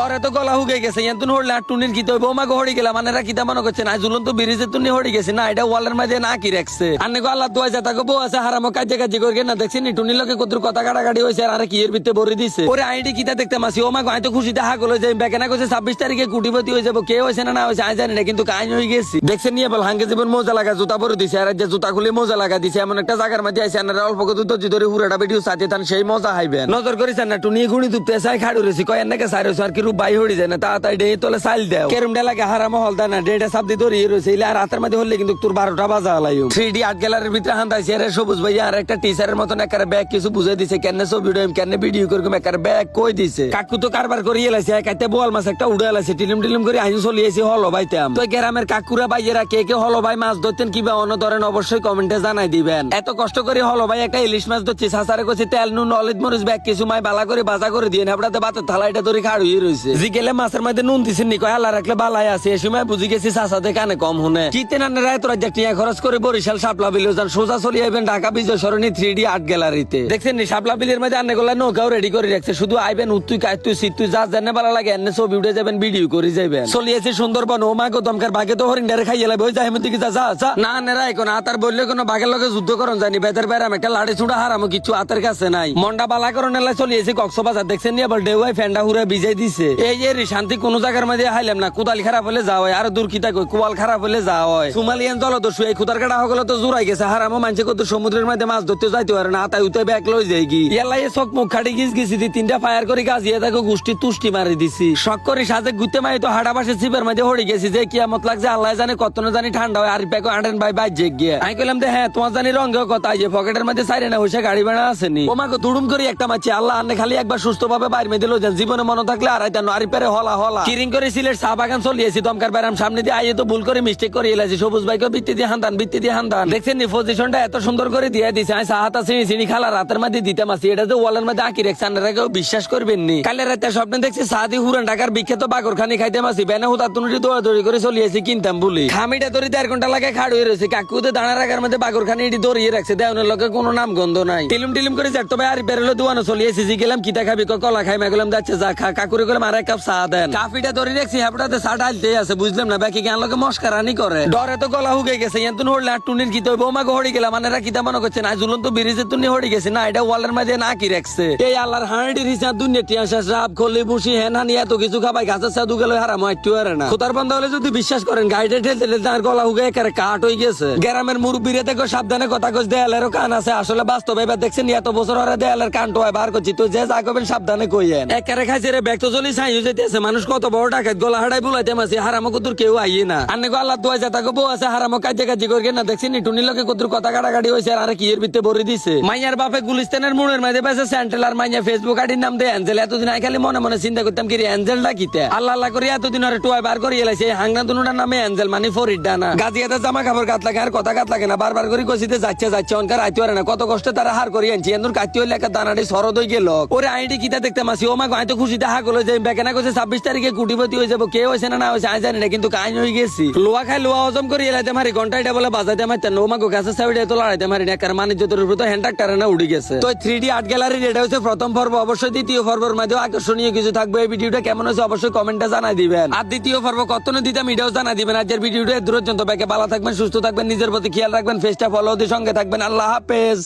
পরে তো গলা হুগে গেছে, ইয়ান তুন হড়লে আর টুনির কি তো বৌমাকে হড়ি গেলাম মানে কি মনে করছে না জুলন তো ব্রিজে তুনি হড়ি গেছে। না, এটা ওয়ালের মাঝে না কি রাখছে? আন্নে গো আল্লাহ দোয়া যাতা গো বউ আছে, হারামো, কাজে কাজে করে না, দেখছি নি, টুনির লোকে কত কথা কাটাকাটি হয়েছে, আর কি এর ভিতরে ভরে দিছে? ওরে আইডি কিতা দেখতে মাসি ও মা গো তো খুশিতে হা গলো যে বেকেনা কইছে, ছাব্বিশ তারিখে কুটিপতি হয়ে যাব, কে হয়েছে না না হয়েছে আমি জানি না, কিন্তু কাহিনী হয়ে গেছি। দেখছেন নিয়ে বল হাঙ্গে জীবন মজা লাগা, জুতা পরে দিছে, আর যে জুতা খুলে মজা লাগা দিছে, এমন একটা জায়গার মধ্যে আছে আর অল্প কত ধৈর্য ধরে হুড়াটা ভিডিও সাথে তান সেই মজা হাইবেন। নজর করিছেন না, টুনি ঘুড়ি দুপতে চাই, খাড়ু রয়েছি, কয় এনেকে সারে আর কি রূপ বাই হড়ি যায় না, তাড়াতাড়ি ডে তোলে সাইল দেও। কেরম ডে লাগে হারাম হল দেয় না ডেটা সাবদি ধরে রয়েছে। ইলে রাতের মধ্যে হলে কিন্তু তোর বারোটা বাজা লাইও থ্রি ডি আর্ট গ্যালারির ভিতরে হান্দাইছে আরে সবুজ ভাই আর একটা টিচারের মতন একটা ব্যাগ কিছু বুঝে দিছে কেন ছবি উঠাইম কেন ভিডিও করব একটা ব্যাগ কই দিছে। কাকু তো কারবার করে এলাইছে একাইতে বোয়াল মাছ একটা উড়ে এলাইছে, টিলিম টিলিম করে আইন চলিয়েছে হলো ভাইতাম তো গ্রামের কাকুরা ভাইয়েরা কে কে হলো ভাই মাছ ধরতেন কিবা অন্য ধরেন অবশ্যই কমেন্টে জানাই দিবেন। এত কষ্ট করে হলো ভাই একটা ইলিশ মাছ ধরছি সাসারে করছি তেল, নুন নলেজ মরিচ ব্যাগ কিছু মাই বালা করে বাজা করে দিয়ে না আপনাদের বাতের থালাইটা ধরে খাড় রয়েছে জিগেলে মাছের মধ্যে নুন দিছেন নি, কয় আল্লাহ রাখলে বালাই আছে এই সময় বুঝি গেছি সাসাতে কানে কম শুনে। চিতে নানের রায়, তোরা টিয়া খরচ করে বরিশাল শাপলা বিলে যান সোজা চলে আইবেন Dhaka Bijoy Sarani three D art গ্যালারিতে। দেখছেন নি, শাপলা বিলের মধ্যে আনে গোলা নৌকাও রেডি করে রাখছে, শুধু আইবেন উত্তুই কাজ তুই তুই, যা জানে ভালো লাগে এনে ছবি উঠে যাবেন ভিডিও করে যাবেন চলিয়েছে সুন্দরবন, ও মা গো বাঘে তো হরিণ ডারে খাইয়ে লাগবে ওই যাই দিকে যা যা না নেরা এখন আতার বললে কোনো বাঘের লগে যুদ্ধ করন জানি বেতের বেড়াম, একটা লাড়ি ছুড়া হারামো, কিছু আতার কাছে নাই। মন্ডা বালা এলা চলিয়েছে কক্সবাজার, দেখছেন নি আবার ডেউয়াই ফেন্ডা হুরে বিজাই দিছে। এই শান্তি কোন জায়গার মধ্যে হাইলাম না, কুদাল খারাপ হলে যাওয়া হয়, আর দূর কিতা কই কুয়াল খারাপ হলে যাওয়া হয়। জলদস্যু এই খুদার কাটা তো জোড়াই গেছে কত সমুদ্রের মধ্যে মাছ ধরতে যাইতে পারে না আতাই উতে ব্যাগ লই যাই কি ইয়াল্লা এ চোখ মুখ খাটি গেছি তিনটা ফায়ার করে তাকে তুষ্টি মারি দিছি। শখ করে সাজে গুতে তো হাড়া চিপের মধ্যে হড়ে গেছি, যে কিয়ামত লাগছে আল্লাহ জানে কত না জানি ঠান্ডা হয়, আর ব্যাগ আটেন ভাই জেগ গিয়ে। আমি কইলাম যে হ্যাঁ তোমার জানি রঙেও কথা যে পকেটের মধ্যে সাইরে না হইছে গাড়ি বেড়া আসেনি ওমাকে তুড়ুম করে একটা মাছি আল্লাহ আনে খালি একবার সুস্থ ভাবে বাইরে মেয়ে দিল যেন, জীবনে মনে থাকলে আর চা বাগান দমকার সামনে দিয়ে ভুল করে সবুজ দিয়ে দিয়ে এত সুন্দর করে দিয়ে দিতে মাসি। এটা মধ্যে বিশ্বাস করবেন নি। কালে রাতে স্বপ্নে দেখছি সাদি হুরান ঢাকার বিখ্যাত বাগর খানি খাইতে মাসি। বেনে হুতা তুনুটি দৌড়াদৌড়ি করে চলিয়েছি কিনতাম বলি। খামিটা ধরে দেড় ঘণ্টা লাগে খাড় রয়েছে। কাকুতে দাঁড়া রাখার মধ্যে বাগর খানি এটি দৌড়িয়ে রাখছে। কোনো নাম গন্ধ নাই। টিলিম টিলিম করে যাক তবে আর বেরোলো দোয়ানো চলিয়েছি গেলাম কিতা খাবি কলা খাই মেগলাম যাচ্ছে, যা খা। কাকুরে গেলাম আর এক কাপ চা দেন। কাফিটা ধরে রাখছি হ্যাপটাতে চা আছে বুঝলাম না বাকি জ্ঞান লোকে মস্কারানি করে? ডরে তো গলা হুগে গেছে হড়লে আর টুনির কি তো বৌমাকে হড়ি গেলাম মানে কিতা মনে করছে না জুলন তো ব্রিজে তুনি হড়ি গেছে না এটা ওয়ালের মাঝে না কি রাখছে। এই আল্লাহর হাঁড়ির হিসাব দুনিয়া টিয়া শেষ রাব খলি বুসি এত কিছু খাবাই গাছের সাধু গেলে হারাম একটু আর না। খুতার বন্ধ হলে যদি বিশ্বাস করেন গাড়িটা ঠেলতে ঠেলতে তার গলা হুগে একেবারে কাট হয়ে গেছে। গ্রামের মুরব্বীরে দেখো সাবধানে কথা কস দেয়ালেরও কান আছে আসলে বাস্তবে এবার দেখছেন এত বছর ওরা দেয়ালের কান বার করছি তো যে যা করবেন সাবধানে কইয়েন। একেবারে খাইছে রে ব্যাগ তো চলি মানুষ কত বড় ডাকাত, গলা হাড়াই বুলাইতে মাসি, হারামো কুতুর কেউ আইয়ে না। গো আল্লাহ দোয়া গো, বউ আছে, হারামো কাজে কাজে করে না। দেখছি নি টুনি লোকে কুতুর কথা কাটাকাটি হয়েছে আর কি এর ভিতরে দিছে? মাইয়ার বাপে গুলিস্তানের মুড়ের মাঝে পাশে সেন্ট্রাল আর মাইয়া ফেসবুক আইডির নাম দেয় এতদিন আই মনে মনে চিন্তা করতাম কি রে অ্যাঞ্জেলটা কিতে? আল্লাহ এতদিন আর টুয়াই বার করে এলাইছে হাংনা দুনুটার নামে অ্যাঞ্জেল মানে ফরিড ডানা। গাজিয়াতে জামা কাপড় গাত লাগে, আর কথা গাত লাগে না। বারবার করে কষিতে যাচ্ছে যাচ্ছে, অনকার না। কত কষ্টে তারা হার করি আনছি। এন্দুর কাটতে হইলে একটা দানাটি সরদ হয়ে গেল। ওরে আইডি কিতা দেখতে মাসি? ও মা আইতো খুশিতে হা করল যে বেকেনা করছে ছাব্বিশ তারিখে কে না না জানি না কিন্তু গেছি। লোয়া খাই লোয়া হজম করে এলাইতে মারি ঘন্টাটা বলে বাজাইতে সাইডে তো লড়াইতে মারি না মানে তো গেছে। তো থ্রি ডি আর্ট গ্যালারির এটা হচ্ছে প্রথম পর্ব অবশ্যই দ্বিতীয় পর্বের মধ্যে আকর্ষণীয় কিছু থাকবে। এই ভিডিওটা কেমন হয়েছে অবশ্যই কমেন্টে জানাই দিবেন। আর দ্বিতীয় পর্ব কত দিতাম এটাও জানাই দিবেন। আজকের ভিডিওটা দূরের জন্য ব্যাকে ভালো থাকবেন, সুস্থ থাকবেন নিজের প্রতি খেয়াল রাখবেন ফেসটা ফলো দিয়ে সঙ্গে থাকবেন। আল্লাহ হাফেজ।